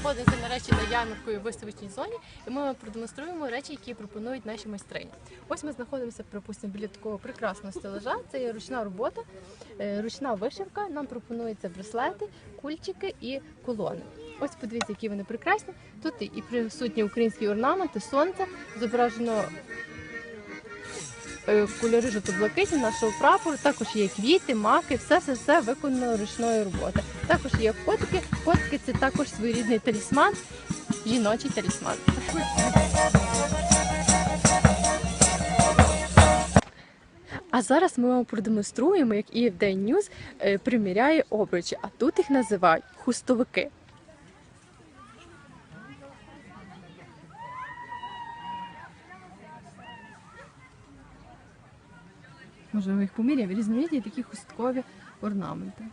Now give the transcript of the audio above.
знаходимося нарешті на ярмарку і виставочній зоні, і ми вам продемонструємо речі, які пропонують наші майстрині. Ось ми знаходимося, припустимо, біля такого прекрасного стележа. Це є ручна робота, е, ручна вишивка. Нам пропонуються браслети, кульчики і колони. Ось подивіться, які вони прекрасні. Тут і присутні українські орнаменти, сонце, зображено кольори жовто-блакитні нашого прапору. Також є квіти, маки, все все все виконано ручною роботи. Також є котики. Котики це також своєрідний талісман, жіночий талісман. А зараз ми вам продемонструємо, як EFD News е, приміряє обручі, а тут їх називають хустовики. Ми їх поміряв, Різноманітні такі хусткові орнаменти.